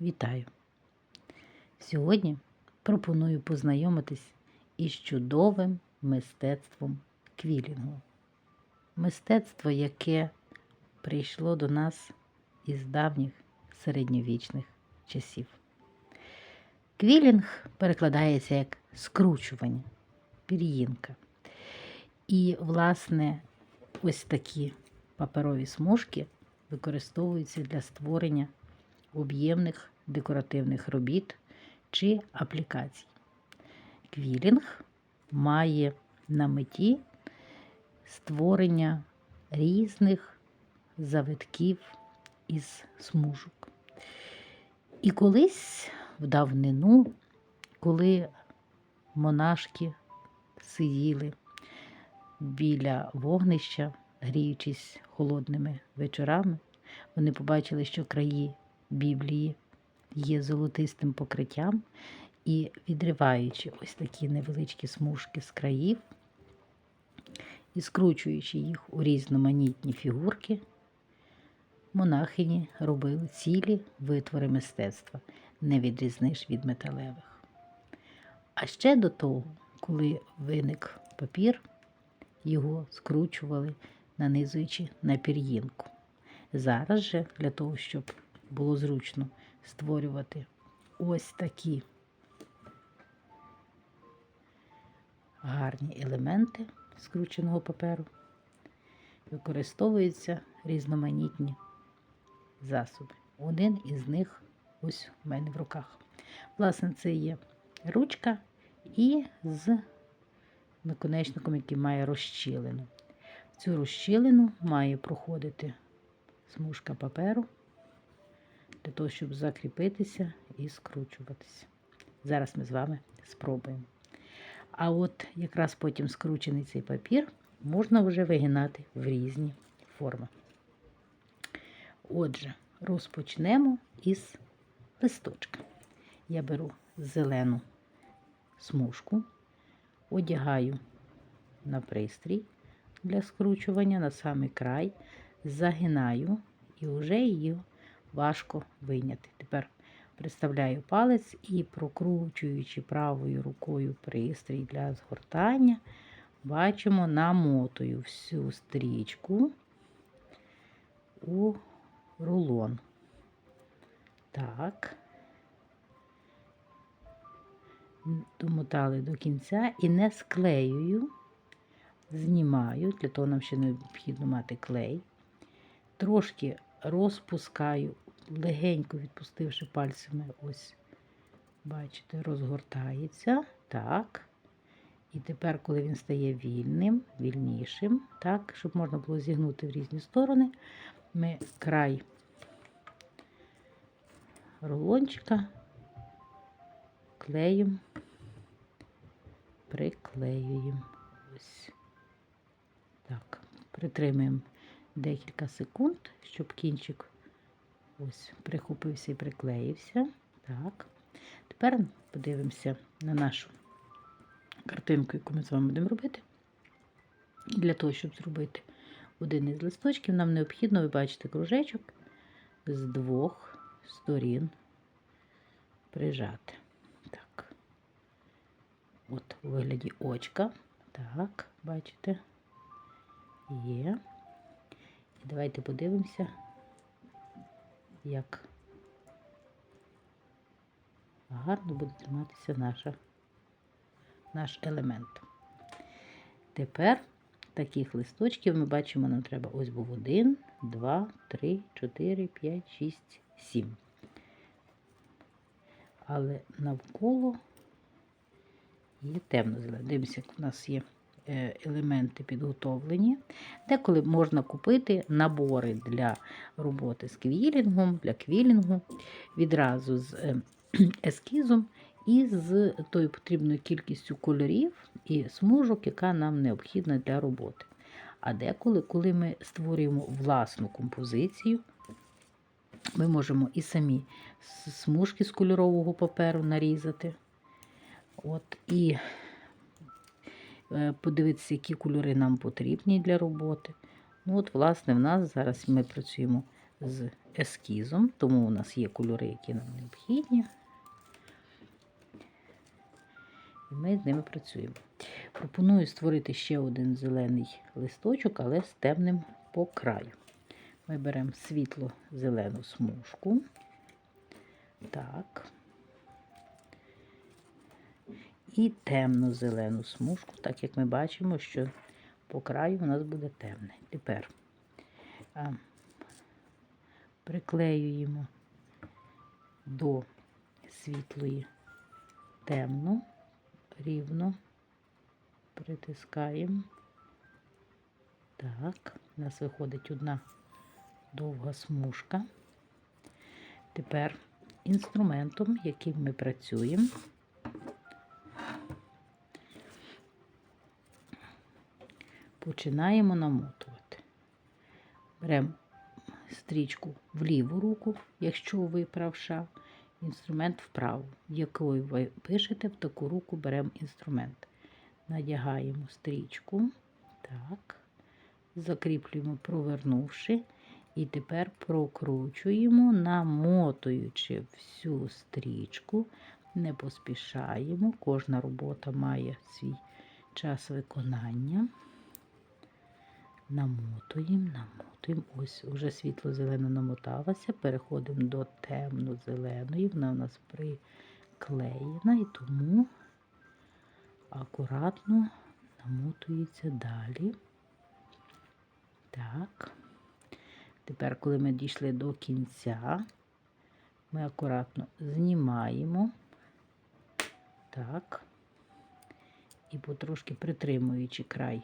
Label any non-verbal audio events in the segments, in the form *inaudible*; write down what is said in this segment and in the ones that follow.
Вітаю! Сьогодні пропоную познайомитись із чудовим мистецтвом квілінгу. Мистецтво, яке прийшло до нас із давніх середньовічних часів. Квілінг перекладається як скручування, пір'їнка. І, власне, ось такі паперові смужки використовуються для створення об'ємних декоративних робіт чи аплікацій. Квілінг має на меті створення різних завитків із смужок. І колись в давнину, коли монашки сиділи біля вогнища, гріючись холодними вечорами, вони побачили, що краї Біблії є золотистим покриттям, і відриваючи ось такі невеличкі смужки з країв і скручуючи їх у різноманітні фігурки, монахині робили цілі витвори мистецтва, не відрізниш від металевих. А ще до того, коли виник папір, його скручували, нанизуючи на пір'їнку. Зараз же для того, щоб було зручно створювати ось такі гарні елементи скрученого паперу, використовуються різноманітні засоби. Один із них ось у мене в руках. Власне, це є ручка і з наконечником, який має розщілину. Цю розщілину має проходити смужка паперу для того, щоб закріпитися і скручуватися. Зараз ми з вами спробуємо. А от якраз потім скручений цей папір можна вже вигинати в різні форми. Отже, розпочнемо із листочка. Я беру зелену смужку, одягаю на пристрій для скручування на самий край, загинаю і вже її важко вийняти. Тепер приставляю палець і, прокручуючи правою рукою пристрій для згортання, бачимо, намотую всю стрічку у рулон. Так, домотали до кінця і не склеюю, знімаю, для того нам ще необхідно мати клей. Трошки розпускаю, легенько відпустивши пальцями, ось, бачите, розгортається. Так. І тепер, коли він стає вільним, вільнішим, так, щоб можна було зігнути в різні сторони, ми край рулончика клеєм, приклеюємо. Ось так, притримуємо декілька секунд, щоб кінчик ось прихопився і приклеївся. Так. Тепер подивимося на нашу картинку, яку ми з вами будемо робити. Для того, щоб зробити один із листочків, нам необхідно, ви бачите, кружечок з двох сторін прижати. Так. От у вигляді очка. Так, бачите, є. І давайте подивимося, як гарно буде триматися наша, наш елемент. Тепер таких листочків ми бачимо, нам треба ось був 1, 2, 3, 4, 5, 6, 7. Але навколо є темно-зелене. Дивимося, як у нас є елементи підготовлені. Деколи можна купити набори для роботи з квілінгом, для квілінгу, відразу з е, *clears throat* ескізом і з тою потрібною кількістю кольорів і смужок, яка нам необхідна для роботи. А деколи, коли ми створюємо власну композицію, ми можемо і самі смужки з кольорового паперу нарізати. От, І е, подивитися, які кольори нам потрібні для роботи. Ну, от, власне, в нас зараз ми працюємо з ескізом, тому у нас є кольори, які нам необхідні. І ми з ними працюємо. Пропоную створити ще один зелений листочок, але з темним по краю. Ми беремо світло-зелену смужку. Так. І темно-зелену смужку, так як ми бачимо, що по краю у нас буде темне. Тепер приклеюємо до світлої темну, рівно притискаємо. Так, у нас виходить одна довга смужка. Тепер інструментом, яким ми працюємо, починаємо намотувати. Беремо стрічку в ліву руку, якщо ви правша, інструмент вправо. Якою ви пишете, в таку руку беремо інструмент. Надягаємо стрічку, так, закріплюємо, провернувши, і тепер прокручуємо, намотуючи всю стрічку, не поспішаємо. Кожна робота має свій час виконання. Намотуємо, намотуємо. Ось уже світло-зелено намоталася. Переходимо до темно-зеленої. Вона у нас приклеєна і тому акуратно намотується далі. Так. Тепер, коли ми дійшли до кінця, ми акуратно знімаємо. Так. І потрошки притримуючи край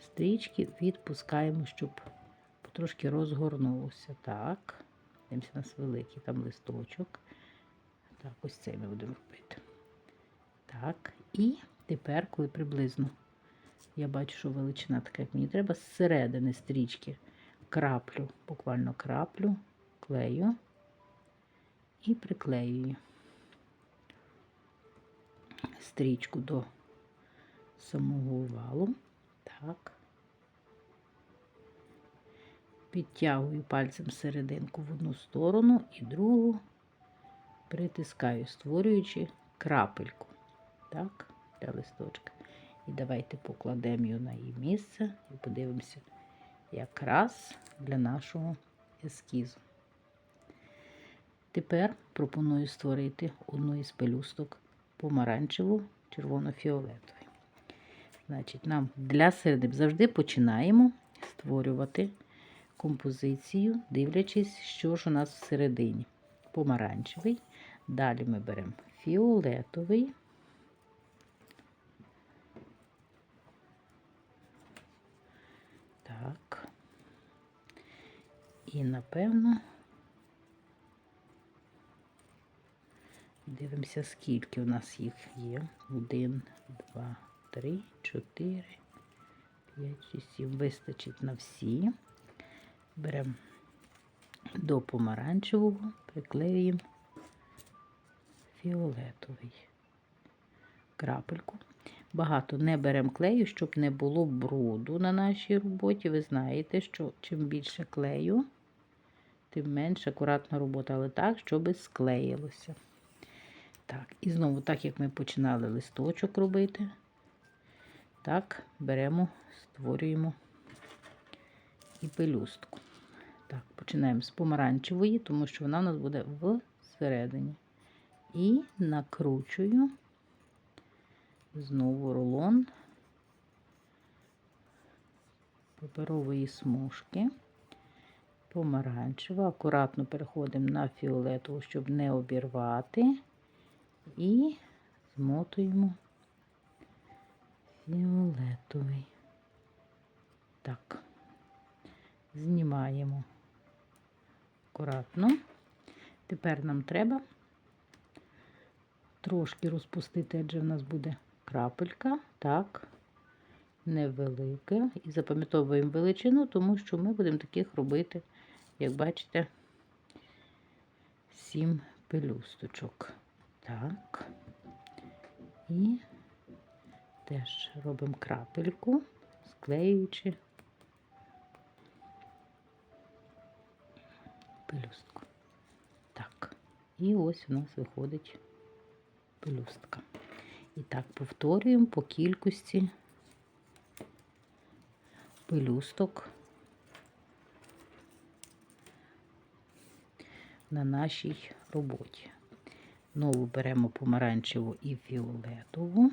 стрічки, відпускаємо, щоб потрошки розгорнулося. Так. Дивимося, у нас великий там листочок. Так, ось цей ми будемо робити. Так, і тепер, коли приблизно я бачу, що величина така, як мені треба, зсередини стрічки краплю, буквально краплю, клею і приклеюю стрічку до самого овалу. Так. Підтягую пальцем серединку в одну сторону і другу притискаю, створюючи крапельку. Так, для листочка. І давайте покладемо її на її місце і подивимося, якраз для нашого ескізу. Тепер пропоную створити одну із пелюсток помаранчеву, червоно-фіолетову. Значить, нам для середин завжди починаємо створювати композицію, дивлячись, що ж у нас всередині. Помаранчевий. Далі ми беремо фіолетовий. Так. І, напевно, дивимося, скільки у нас їх є. Один, два, три, чотири, п'ять, шість, сім. Вистачить на всі. Беремо до помаранчевого, приклеюємо фіолетовий крапельку. Багато не беремо клею, щоб не було бруду на нашій роботі. Ви знаєте, що чим більше клею, тим менше акуратна робота, але так, щоб склеїлося. Так, і знову, так як ми починали листочок робити, так, беремо, створюємо і пелюстку. Так, починаємо з помаранчевої, тому що вона у нас буде всередині. І накручую знову рулон паперової смужки, помаранчева. Акуратно переходимо на фіолетову, щоб не обірвати, і змотуємо фіолетовий. Так, знімаємо акуратно. Тепер нам треба трошки розпустити, адже в нас буде крапелька, так, невелика. І запам'ятовуємо величину, тому що ми будемо таких робити, як бачите, сім пелюсточок. Так. І теж робимо крапельку, склеюючи пелюстку. Так, і ось у нас виходить пелюстка. І так повторюємо по кількості пелюсток на нашій роботі. Знову беремо помаранчеву і фіолетову,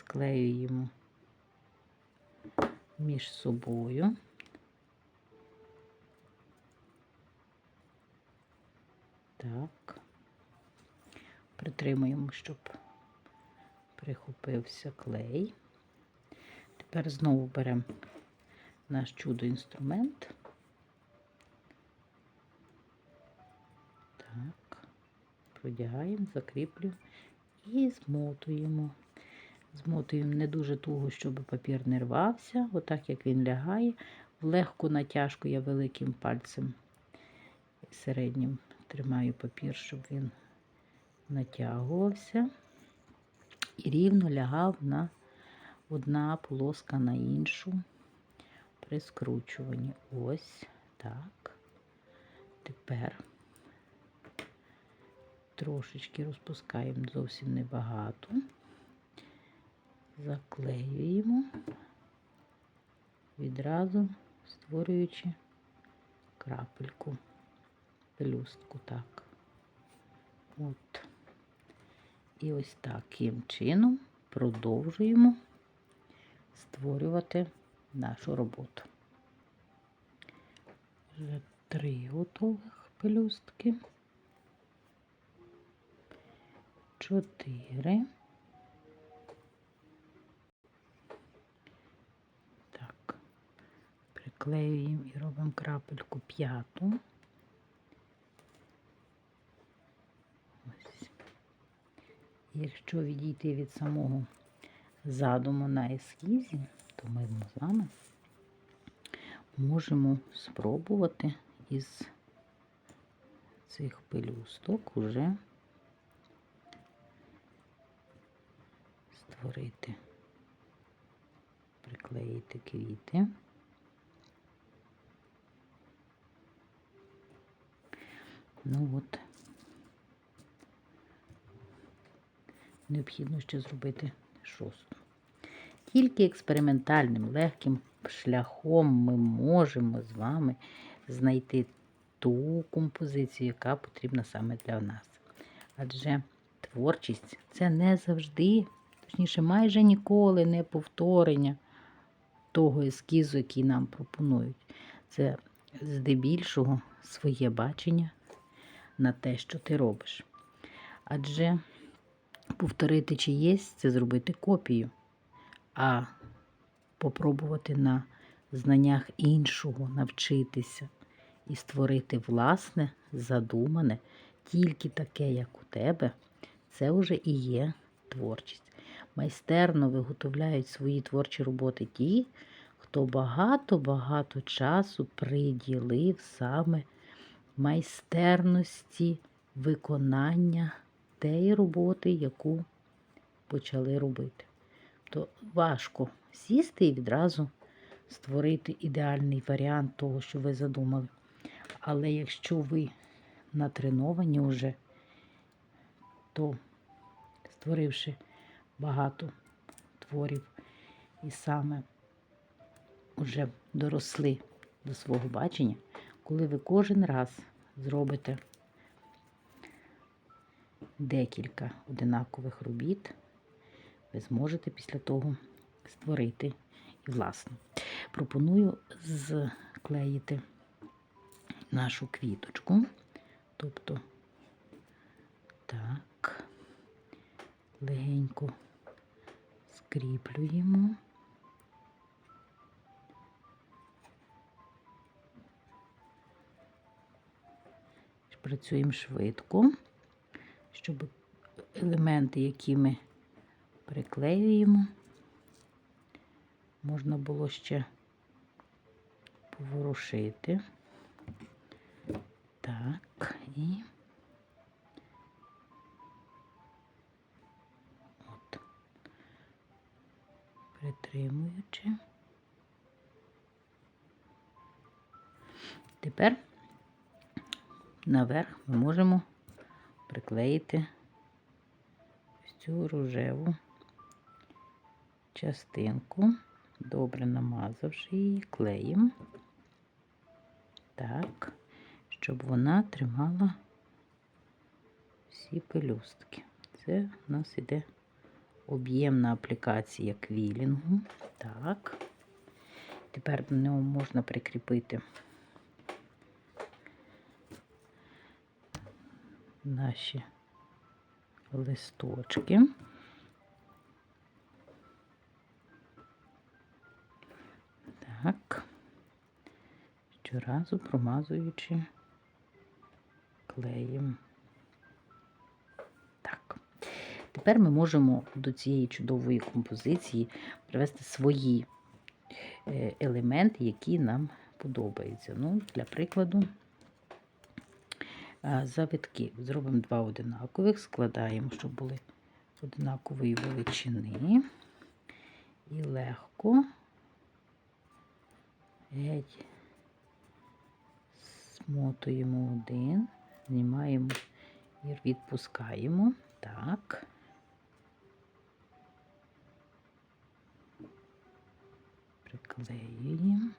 склеюємо між собою. Так, притримуємо, щоб прихопився клей. Тепер знову беремо наш чудо-інструмент. Так, продягаємо, закріплюємо і змотуємо. Змотуємо не дуже туго, щоб папір не рвався. Отак, як він лягає. В легку натяжку я великим пальцем середнім тримаю папір, щоб він натягувався і рівно лягав на одна полоска на іншу при скручуванні. Ось так. Тепер трошечки розпускаємо зовсім небагато, заклеюємо, відразу створюючи крапельку, пелюстку так. От. І ось таким чином продовжуємо створювати нашу роботу. Вже три готових пелюстки. Чотири. Приклеюємо і робимо крапельку п'яту. Ось. Якщо відійти від самого задуму на ескізі, то ми з вами можемо спробувати із цих пелюсток уже створити, приклеїти квіти. Ну от, необхідно ще зробити шосту. Тільки експериментальним легким шляхом ми можемо з вами знайти ту композицію, яка потрібна саме для нас. Адже творчість це не завжди, точніше, майже ніколи не повторення того ескізу, який нам пропонують. Це здебільшого своє бачення на те, що ти робиш. Адже повторити чиєсь це зробити копію, а попробувати на знаннях іншого навчитися і створити власне, задумане, тільки таке, як у тебе, це вже і є творчість. Майстерно виготовляють свої творчі роботи ті, хто багато-багато часу приділив саме майстерності виконання тієї роботи, яку почали робити. То важко сісти і відразу створити ідеальний варіант того, що ви задумали. Але якщо ви натреновані вже, то створивши багато творів і саме вже доросли до свого бачення, коли ви кожен раз зробите декілька одинакових робіт, ви зможете після того створити і власне. Пропоную зклеїти нашу квіточку, тобто так, легенько скріплюємо. Працюємо швидко, щоб елементи, які ми приклеюємо, можна було ще поворушити. Так, і от, притримуючи. Тепер наверх ми можемо приклеїти ось цю рожеву частинку, добре намазавши її клеєм, так, щоб вона тримала всі пелюстки. Це у нас іде об'ємна аплікація квілінгу. Так. Тепер до нього можна прикріпити наші листочки. Так, щоразу промазуючи клеєм. Так. Тепер ми можемо до цієї чудової композиції привести свої е, елементи, які нам подобаються. Ну, Для прикладу, а, завитки. Зробимо два одинакових, складаємо, щоб були однакової величини. І легко геть смотуємо один, знімаємо і відпускаємо. Так. Приклеюємо.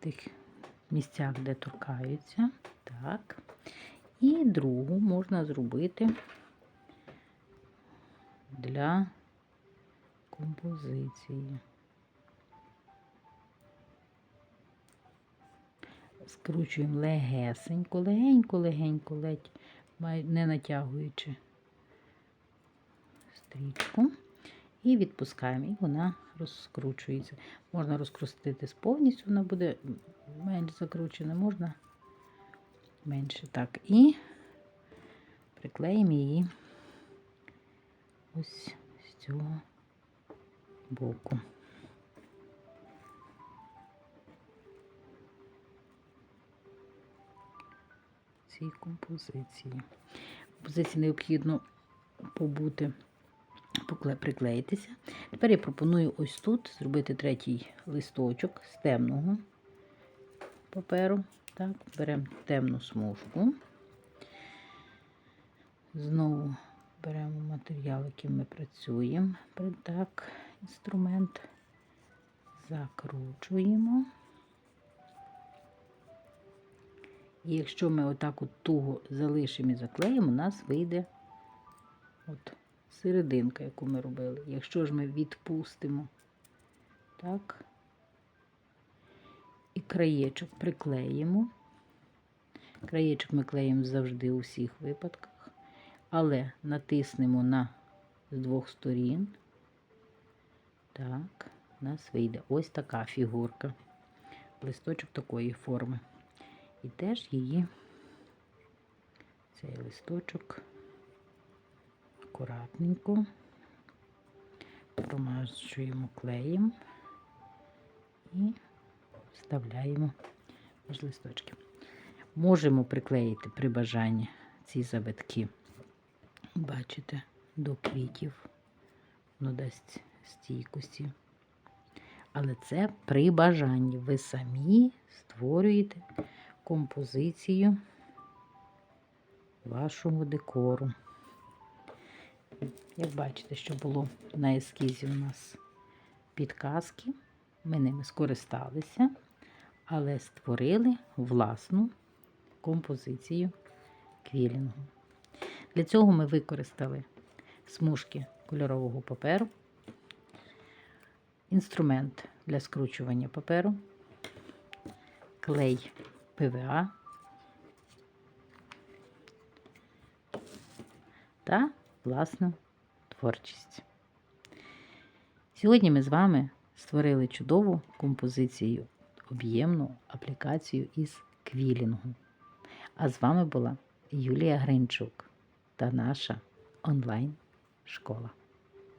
Тих місцях, де торкаються. Так. І другу можна зробити для композиції. Скручуємо легесенько, легенько, легенько, ледь, не натягуючи стрічку. І відпускаємо, і вона розкручується. Можна розкрутити повністю, вона буде менш закручена, можна менше. Так, і приклеїмо її ось з цього боку. Цій композиції. Композиції необхідно побути приклеїтися. Тепер я пропоную ось тут зробити третій листочок з темного паперу. Так, Беремо темну смужку. Знову беремо матеріал, яким ми працюємо. Так, інструмент закручуємо. І якщо ми отак от туго залишимо і заклеїмо, у нас вийде от серединка, яку ми робили. Якщо ж ми відпустимо, так, і краєчок приклеїмо. Краєчок ми клеїмо завжди у всіх випадках, але натиснемо на з двох сторін. Так, у нас вийде ось така фігурка. Листочок такої форми. І теж її цей листочок акуратненько промащуємо клеєм і вставляємо між листочки. Можемо приклеїти при бажанні ці завитки, бачите, до квітів, воно дасть стійкості. Але це при бажанні. Ви самі створюєте композицію вашого декору. Як бачите, що було на ескізі у нас підказки, ми ними скористалися, але створили власну композицію квілінгу. Для цього ми використали смужки кольорового паперу, інструмент для скручування паперу, клей ПВА та власну творчість. Сьогодні ми з вами створили чудову композицію, об'ємну аплікацію із квілінгу. А з вами була Юлія Гринчук та наша онлайн-школа.